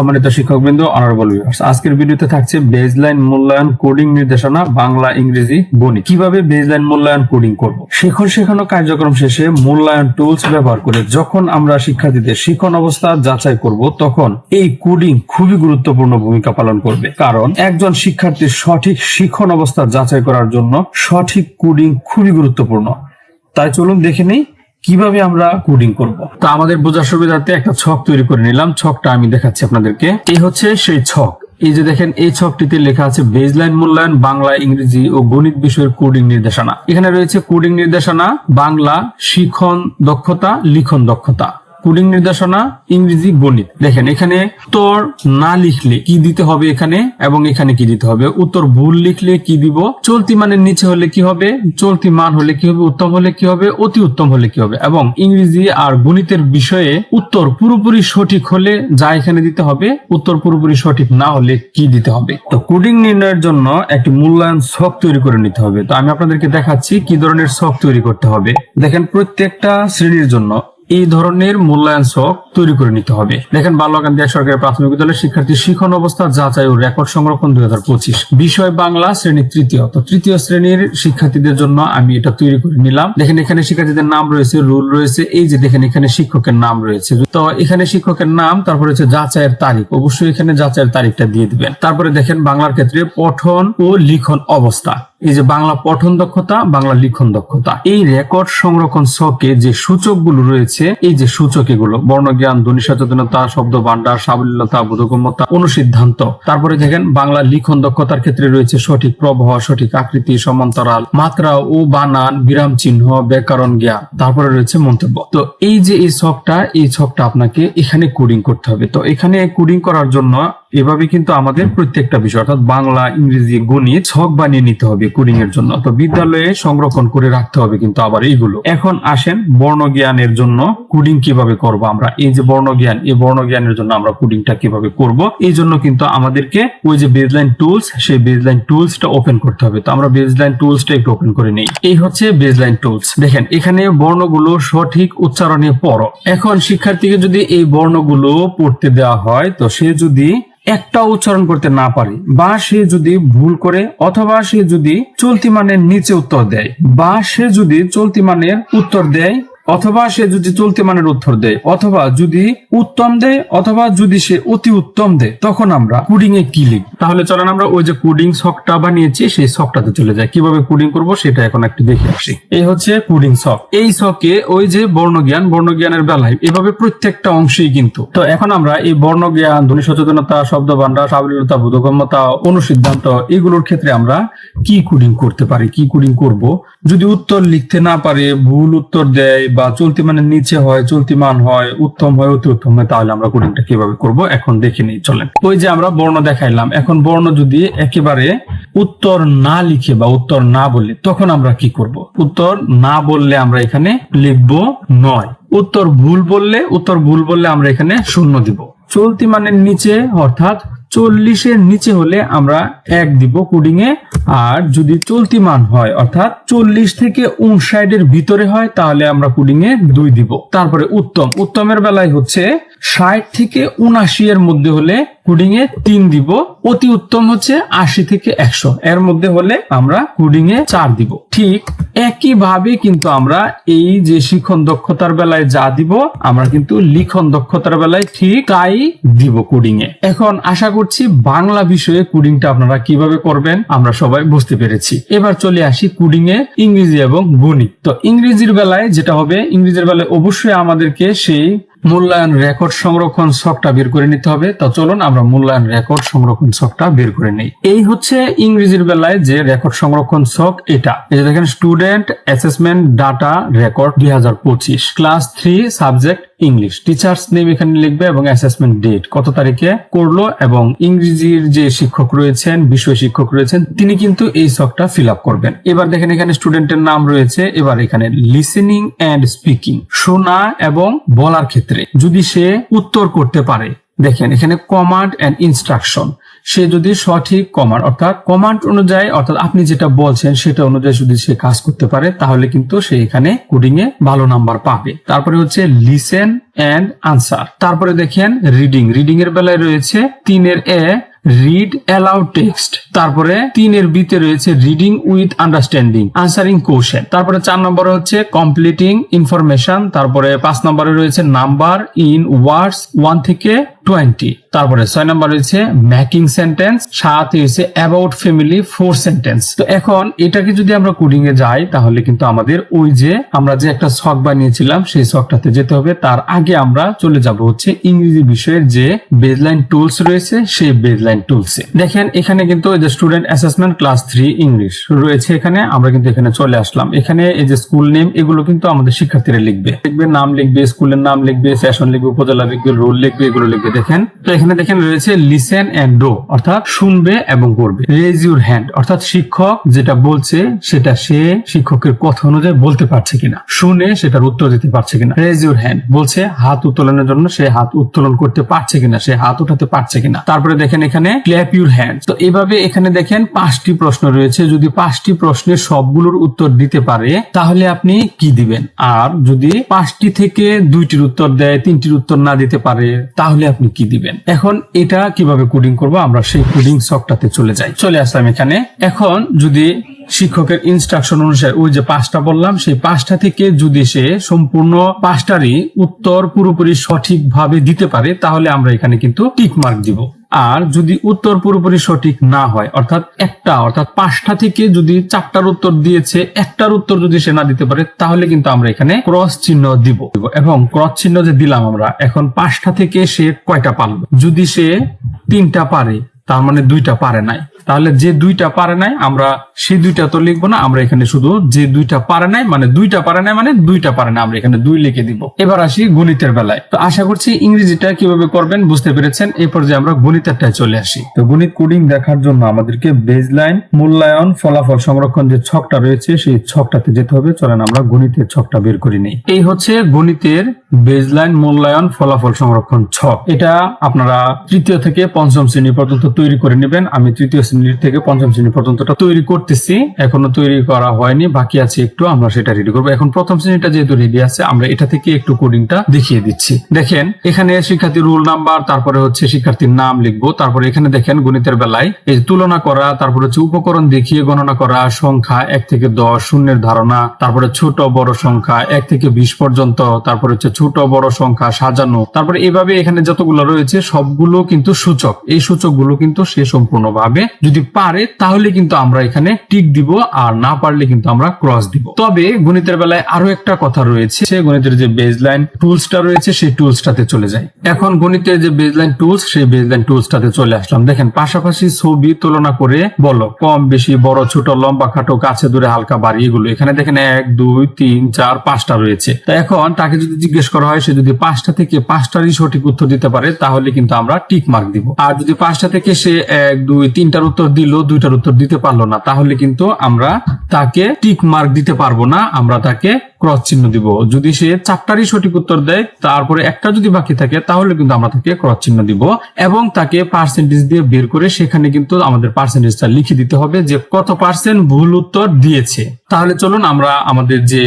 সম্মানিত শিক্ষকবৃন্দ honourable viewers আজকের ভিডিওতে থাকছে বেজলাইন মূল্যায়ন কোডিং নির্দেশনা বাংলা, ইংরেজি, গণিত। কীভাবে বেজলাইন মূল্যায়ন কোডিং করব? শেখন শেখানো কার্যক্রম শেষে মূল্যায়ন টুলস ব্যবহার করে যখন আমরা শিক্ষার্থীদের শিখন অবস্থা যাচাই করব, তখন এই কোডিং খুবই গুরুত্বপূর্ণ ভূমিকা পালন করবে। কারণ একজন শিক্ষার্থীর সঠিক শিখন অবস্থা যাচাই করার জন্য সঠিক কোডিং খুবই গুরুত্বপূর্ণ। তাই চলুন দেখে নেই কীভাবে আমরা কোডিং করব? তো আমাদের বোঝার সুবিধার্থে একটা ছক তৈরি করে নিলাম। ছকটা আমি দেখাচ্ছি আপনাদেরকে। এই হচ্ছে সেই ছক। এই যে দেখেন, এই ছকটিতে লেখা আছে বেজলাইন মূল্যায়ন, বাংলা, ইংরেজি ও গণিত বিষয়ের কোডিং নির্দেশনা। এখানে রয়েছে কোডিং নির্দেশনা, বাংলা, শিখন দক্ষতা, লিখন দক্ষতা। কোডিং নির্দেশনা, ইংরেজি গণিত। দেখেন, এখানে উত্তর না লিখলে কি দিতে হবে এখানে এবং এখানে কি দিতে হবে? উত্তর ভুল লিখলে কি দিব? চলতি মানের নিচে হলে কি হবে? চলতি মান হলে কি হবে? উত্তম হলে কি হবে? অতি উত্তম হলে কি হবে? এবং ইংরেজি আর গণিতের বিষয়ে উত্তর পুরোপুরি সঠিক হলে যা এখানে দিতে হবে, উত্তর পুরোপুরি সঠিক না হলে কি দিতে হবে? তো কোডিং নির্ণয়ের জন্য একটি মূল্যায়ন ছক তৈরি করে নিতে হবে। তো আমি আপনাদেরকে দেখাচ্ছি কি ধরনের ছক তৈরি করতে হবে। দেখেন, প্রত্যেকটা শ্রেণির জন্য এই ধরনের মূল্যায়ন ছক তৈরি করে নিতে হবে। দেখেন, বাল্যকান্তি সরকারি প্রাথমিক বিদ্যালয়ের শিক্ষার্থী শিখন অবস্থা, যাচাই ও রেকর্ড সংরক্ষণ দুই হাজার পঁচিশ। বিষয় বাংলা শ্রেণি তৃতীয়। তো তৃতীয় শ্রেণির শিক্ষার্থীদের জন্য আমি এটা তৈরি করে নিলাম। দেখেন, এখানে শিক্ষার্থীদের নাম রয়েছে, রুল রয়েছে, এই যে দেখেন, এখানে শিক্ষকের নাম রয়েছে। তো এখানে শিক্ষকের নাম, তারপরে হচ্ছে যাচাইয়ের তারিখ। অবশ্যই এখানে যাচাইয়ের তারিখটা দিয়ে দিবেন। তারপরে দেখেন, বাংলার ক্ষেত্রে পঠন ও লিখন অবস্থা। এই যে বাংলা পঠন দক্ষতা, বাংলা লিখন দক্ষতা। এই রেকর্ড সংরক্ষণ ছকে যে সূচকগুলো রয়েছে এই যে সূচক এগুলো, বর্ণজ্ঞান, ধ্বনি সচেতনতা, শব্দ ভান্ডার সাবলীলতা, বোধগম্যতা, অনুসিদ্ধান্ত। তারপরে দেখেন বাংলা লিখন দক্ষতার ক্ষেত্রে রয়েছে সঠিক প্রবাহ, সঠিক আকৃতি, সমান্তরাল, মাত্রা ও বানান, বিরাম চিহ্ন, ব্যাকরণ জ্ঞান। তারপরে রয়েছে মন্তব্য। তো এই যে এই ছকটা এই ছকটা আপনাকে এখানে কোডিং করতে হবে। তো এখানে কোডিং করার জন্য এভাবে কিন্তু আমাদের প্রত্যেকটা বিষয়, অর্থাৎ বাংলা, ইংরেজি, গণিত ছক বানিয়ে নিতে হবে কোডিং এর জন্য। তো বিদ্যালয়ে সংরক্ষণ করে রাখতে হবে কিন্তু আবার এইগুলো। এখন আসেন বর্ণ জ্ঞানের জন্য কোডিং কীভাবে করব আমরা। এই যে বর্ণ জ্ঞান এই বর্ণ জ্ঞানের জন্য আমরা কোডিংটা কীভাবে করব, এই জন্য কিন্তু আমাদেরকে ওই যে বেজলাইন টুলস সেই বেজলাইন টুলসটা ওপেন করতে হবে। তো আমরা বেজলাইন টুলসটা একটু ওপেন করে নেই। এই হচ্ছে বেজলাইন টুলস দেখেন, এখানে বর্ণগুলো সঠিক উচ্চারণে পড়ো। এখন শিক্ষার্থীকে যদি এই বর্ণগুলো পড়তে দেওয়া হয়, তো সে যদি একটা উচ্চারণ করতে না পারে। বা সে যদি ভুল করে অথবা সে যদি চলতি মানের নিচে উত্তর দেয়। বা সে যদি চলতি মানের উত্তর দেয় অথবা সে যদি চলতি মানের উত্তর দেয়, অথবা যদি উত্তম দেয়, অথবা যদি সে অতি উত্তম দেয়, তখন আমরা কোডিং এ কি লিখব? তাহলে চলেন আমরা ওই যে কোডিং ছকটা বানিয়েছি, সেই ছকটাতে চলে যাই। কীভাবে কোডিং করব সেটা এখন একটু দেখে আসি। এই হচ্ছে কোডিং ছক এই ছকে ওই যে বর্ণজ্ঞান, বর্ণজ্ঞানের বেলায়, এভাবে প্রত্যেকটা অংশেই কিন্তু। তো এখন আমরা এই বর্ণজ্ঞান, ধ্বনি সচেতনতা শব্দ ভান্ডার সাবলীলতা, বোধগম্যতা, অনুসিদ্ধান্ত এগুলোর ক্ষেত্রে আমরা কি কোডিং করতে পারি, কি কোডিং করব? যদি উত্তর লিখতে না পারে, ভুল উত্তর দেয় বা চলতি মানের নিচে হয়, চলতি মান হয়, উত্তম হয়, অতি উত্তম হয়, তাহলে আমরা কোডিংটা কীভাবে করব? এখন দেখে নিই, চলেন। ওই যে আমরা বর্ণ দেখাইলাম, এখন বর্ণ যদি একেবারে উত্তর না লিখে বা উত্তর না বলে, তখন আমরা কি করব? উত্তর না বললে আমরা এখানে লিখব নয়। উত্তর ভুল বললে, উত্তর ভুল বললে আমরা এখানে শূন্য দিব। চলতি মানের নিচে, অর্থাৎ চল্লিশের নিচে হলে আমরা এক দিব কোডিং এ আর যদি চলতি মান হয়, অর্থাৎ চল্লিশ থেকে উনষাট এর ভিতরে হয়, তাহলে আমরা কোডিং এ দুই দিব। তারপরে উত্তম। উত্তমের বেলায় হচ্ছে ষাট থেকে উনাশি এর মধ্যে হলে কোডিং এ তিন দিব। অতি উত্তম হচ্ছে আশি থেকে একশো। এর মধ্যে হলে আমরা কুডিং এ চার দিব। ঠিক একইভাবে কিন্তু আমরা এই যে শিখন দক্ষতার বেলায় যা দিব, আমরা কিন্তু লিখন দক্ষতার বেলায় ঠিক তাই দিব কোডিং এ। এখন আশা করছি বাংলা বিষয়ে কুডিংটা আপনারা কীভাবে করবেন, আমরা সবাই বুঝতে পেরেছি। এবার চলে আসি কুডিং এ ইংরেজি এবং গণিত। তো ইংরেজির বেলায় যেটা হবে, ইংরেজির বেলায় অবশ্যই আমাদেরকে সেই মূল্যায়ন রেকর্ড সংরক্ষণ সফটটা বের করে নিতে হবে। তো চলুন আমরা মূল্যায়ন রেকর্ড সংরক্ষণ সফটটা বের করে নিই। এই হচ্ছে ইংরেজির বেলায় যে রেকর্ড সংরক্ষণ সফট এটা। এটা দেখেন স্টুডেন্ট অ্যাসেসমেন্ট ডাটা রেকর্ড দুই হাজার পঁচিশ। Class three subject English teacher's name এখানে লিখবে এবং অ্যাসেসমেন্ট ডেট কত তারিখে করল এবং ইংরেজির যে শিক্ষক রয়েছেন, বিষয় শিক্ষক রয়েছেন, তিনি কিন্তু এই শখটা ফিল আপ করবেন। এবার দেখেন এখানে স্টুডেন্টের নাম রয়েছে। এবার এখানে লিসেনিং অ্যান্ড স্পিকিং শোনা এবং বলার ক্ষেত্রে। যদি সে উত্তর করতে পারে দেখেন, এখানে কমান্ড এন্ড ইনস্ট্রাকশন সে যদি সঠিক কমান্ড অর্থাৎ কমান্ড অনুযায়ী, অর্থাৎ আপনি যেটা বলছেন, সেটা অনুযায়ী যদি সে কাজ করতে পারে, তাহলে কিন্তু সে এখানে কোডিং এ ভালো নাম্বার পাবে। তারপরে হচ্ছে লিসেন এন্ড আনসার তারপরে দেখেন রিডিং রিডিং এর বেলায় রয়েছে তিনের এ রিড অ্যালাউড টেক্সট তারপরে তিনের বিতে রয়েছে reading with understanding answering question তারপরে চার নম্বরে হচ্ছে কমপ্লিটিং ইনফরমেশন তারপরে পাঁচ নম্বরে রয়েছে নাম্বার ইন ওয়ার্ডস ওয়ান থেকে টোয়েন্টি। তারপরে ছয় নম্বর রয়েছে মেকিং সেন্টেন্স, সাত হয়েছে অ্যাবাউট ফ্যামিলি, ফোর সেন্টেন্স। তো এখন এটাকে যদি আমরা কোডিং এ যাই, তাহলে কিন্তু আমাদের ওই যে আমরা যে একটা ছক বানিয়েছিলাম, সেই ছকটাতে যেতে হবে। তার আগে আমরা চলে যাব হচ্ছে ইংরেজি বিষয়ের যে বেজলাইন টুলস রয়েছে, সেই বেজলাইন টুলসে দেখেন, এখানে কিন্তু যে student assessment class three English রয়েছে এখানে। আমরা কিন্তু এখানে চলে আসলাম। এখানে এই যে স্কুল নেম এগুলো কিন্তু আমাদের শিক্ষার্থীরা লিখবে। লিখবে, নাম লিখবে স্কুলের নাম লিখবে সেশন লিখবে, উপজেলা লিখবে রোল লিখবে, এগুলো লিখবে। দেখেন, তো এখানে দেখেন রয়েছে লিসেন এন্ড ডো অর্থাৎ শুনবে এবং করবে। রেজ ইউর হ্যান্ড অর্থাৎ শিক্ষক যেটা বলছে, সেটা সে শিক্ষকের কথা অনুযায়ী বলতে পারছে কিনা, শুনে সেটার উত্তর দিতে পারছে কিনা। রেজ ইউর হ্যান্ড বলছে হাত উত্তোলনের জন্য সে হাত উত্তোলন করতে পারছে কিনা, সে হাত উঠাতে পারছে কিনা। তারপরে দেখেন এখানে ক্ল্যাপ ইউর হ্যান্ড তো এভাবে এখানে দেখেন পাঁচটি প্রশ্ন রয়েছে। যদি পাঁচটি প্রশ্নের সবগুলোর উত্তর দিতে পারে, তাহলে আপনি কি দিবেন? আর যদি পাঁচটি থেকে দুইটির উত্তর দেয়, তিনটির উত্তর না দিতে পারে, তাহলে আপনি কি দিবেন? এখন এটা কীভাবে কোডিং করব? আমরা সেই কোডিং সফটটাতে চলে যাই। চলে আসলাম এখানে। এখন যদি শিক্ষকের ইনস্ট্রাকশন অনুসারে ওই যে পাঁচটা বললাম, সেই পাঁচটা থেকে যদি সে সম্পূর্ণ পাঁচটারই উত্তর পুরোপুরি সঠিকভাবে দিতে পারে, তাহলে আমরা এখানে কিন্তু টিক মার্ক দিব। আর যদি উত্তর পুরোপুরি সঠিক না হয়, অর্থাৎ একটা, অর্থাৎ পাঁচটা থেকে যদি চারটার উত্তর দিয়েছে, একটার উত্তর যদি সে না দিতে পারে, তাহলে কিন্তু আমরা এখানে ক্রস চিহ্ন দিব। এবং ক্রস চিহ্ন যে দিলাম আমরা, এখন পাঁচটা থেকে সে কয়টা পারল যদি সে তিনটা পারে, তার মানে দুইটা পারে নাই। তাহলে যে দুইটা পারে নাই, আমরা সেই দুইটা তো লিখব না, আমরা এখানে শুধু যে দুইটা পারে নাই মানে দুইটা পারে নাই মানে দুইটা পারে না আমরা এখানে দুই লিখে দিব। এবার আসি গণিতের বেলায়। তো আশা করছি ইংরেজিটা কীভাবে করবেন বুঝতে পেরেছেন এরপর যে আমরা গণিতেরটায় চলে আসি। তো গণিত কোডিং দেখার জন্য আমাদেরকে বেজলাইন মূল্যায়ন, ফলাফল সংরক্ষণ যে ছকটা রয়েছে, সেই ছকটাতে যেতে হবে। চলেন আমরা গণিতের ছকটা বের করে নিই। এই হচ্ছে গণিতের বেজলাইন মূল্যায়ন, ফলাফল সংরক্ষণ ছক। এটা আপনারা তৃতীয় থেকে পঞ্চম শ্রেণি পর্যন্ত তৈরি করে নেবেন। আমি তৃতীয় শ্রেণির থেকে পঞ্চম শ্রেণি পর্যন্তটা তৈরি করতেছি। এখনও তৈরি করা হয়নি, বাকি আছে একটু, আমরা সেটা রেডি করব। এখন প্রথম শ্রেণীটা যেহেতু রেডি আছে, আমরা এটা থেকে একটু কোডিংটা দেখিয়ে দিচ্ছি। দেখেন, এখানে শিক্ষার্থীর রোল নাম্বার তারপরে হচ্ছে শিক্ষার্থীর নাম লিখব। তারপরে এখানে দেখেন গণিতের বেলায়, এই তুলনা করা, তারপরে হচ্ছে উপকরণ দেখিয়ে গণনা করা, সংখ্যা এক থেকে দশ, শূন্যের ধারণা, তারপরে ছোট, বড় সংখ্যা এক থেকে বিশ পর্যন্ত, তারপরে হচ্ছে ছোট, বড় সংখ্যা সাজানো। তারপরে এভাবে এখানে যতগুলো রয়েছে, সবগুলো কিন্তু সূচক। এই সূচকগুলো কিন্তু সে সম্পূর্ণভাবে যদি পারে, তাহলে কিন্তু আমরা এখানে টিক দিব, আর না পারলে কিন্তু আমরা ক্রস দিব। তবে গণিতের বেলায় আরও একটা কথা রয়েছে সে গণিতের যে বেজলাইন টুলসটা রয়েছে, সেই টুলসটাতে চলে যায় এখন গণিতের যে বেজলাইন টুলস সেই বেজলাইন টুলসটাতে চলে আসলাম। দেখেন, পাশাপাশি ছবি তুলনা করে বলো, কম, বেশি, বড়, ছোট, লম্বা, খাটো, কাছে, দূরে, হালকা, বাড়ি, এগুলো। এখানে দেখেন এক, দুই, তিন, চার, পাঁচটা রয়েছে। তা এখন তাকে যদি জিজ্ঞেস করা হয়, সে যদি পাঁচটা থেকে পাঁচটারই সঠিক উত্তর দিতে পারে, তাহলে কিন্তু আমরা টিক মার্ক দিব। আর যদি পাঁচটা থেকে সে এক, দুই, তিনটার উত্তর দিল, দুইটার উত্তর দিতে পারল না। তাহলে কিন্তু আমরা তাকে টিক মার্ক দিতে পারব না, আমরা তাকে ক্রস চিহ্ন দিব। যদি সে চারটারই সঠিক উত্তর দেয়, তারপরে একটা যদি বাকি থাকে, তাহলে কিন্তু আমরা তাকে ক্রস চিহ্ন দিব এবং তাকে পার্সেন্টেজ দিয়ে বের করে সেখানে কিন্তু আমাদের পার্সেন্টেজটা লিখে দিতে হবে যে কত পার্সেন্ট ভুল উত্তর দিয়েছে। তাহলে চলুন আমরা আমাদের যে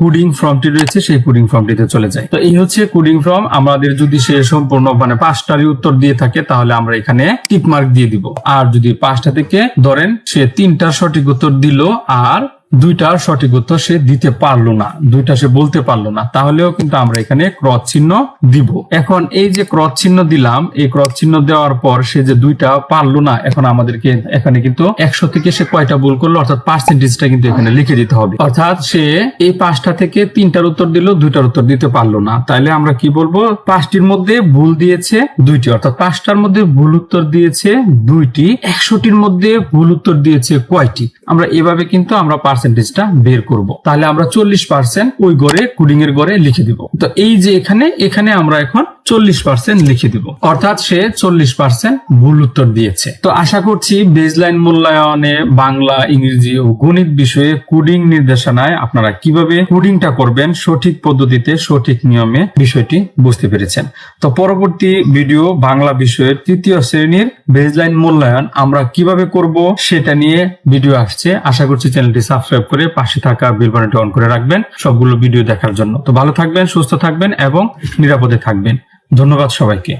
কোডিং ফর্মটি রয়েছে, সেই কোডিং ফর্মটিতে চলে যাই। তো এই হচ্ছে কোডিং ফর্ম আমাদের যদি সে সম্পূর্ণ মানে পাঁচটারই উত্তর দিয়ে থাকে, তাহলে আমরা এখানে টিক মার্ক দিয়ে দিব। আর যদি পাঁচটা থেকে ধরেন সে তিনটার সঠিক উত্তর দিল, আর দুইটার সঠিক উত্তর সে দিতে পারল না, দুইটা সে বলতে পারল না, তাহলেও কিন্তু আমরা এখানে ক্রস চিহ্ন দিব। এখন এই যে ক্রস চিহ্ন দিলাম, এই ক্রস চিহ্ন দেওয়ার পর সে যে দুইটা পারল না, এখন আমাদেরকে এখানে কিন্তু একশো থেকে সে কয়টা ভুল করল, অর্থাৎ পার্সেন্টেজটা কিন্তু এখানে লিখে দিতে হবে। অর্থাৎ সে এই পাঁচটা থেকে তিনটার উত্তর দিল, দুইটার উত্তর দিতে পারল না। তাহলে আমরা কি বলব? পাঁচটির মধ্যে ভুল দিয়েছে দুইটি, অর্থাৎ পাঁচটার মধ্যে ভুল উত্তর দিয়েছে দুইটি, একশোটির মধ্যে ভুল উত্তর দিয়েছে কয়টি? আমরা এভাবে কিন্তু আমরা পার্সেন্টেজটা বের করব। তাহলে আমরা চল্লিশ পার্সেন্ট ওই গড়ে কুলিং এর গড়ে লিখে দিব। তো এই যে এখানে এখানে আমরা এখন চল্লিশ পার্সেন্ট লিখে দিব। অর্থাৎ সে চল্লিশ পার্সেন্ট ভুল উত্তর দিয়েছে। তো আশা করছি বেজলাইন মূল্যায়নে বাংলা, ইংরেজি ও গণিত বিষয়ে কোডিং নির্দেশনায় আপনারা কীভাবে কোডিংটা করবেন, সঠিক পদ্ধতিতে সঠিক নিয়মে বিষয়টি বুঝতে পেরেছেন। তো পরবর্তী ভিডিও বাংলা বিষয়ের তৃতীয় শ্রেণির বেজলাইন মূল্যায়ন আমরা কীভাবে করব সেটা নিয়ে ভিডিও আসছে। আশা করছি চ্যানেলটি সাবস্ক্রাইব করে পাশে থাকা বেল বাটনটি অন করে রাখবেন। সবগুলো ভিডিও দেখার জন্য। তো ভালো থাকবেন, সুস্থ থাকবেন এবং নিরাপদে থাকবেন। ধন্যবাদ সবাইকে।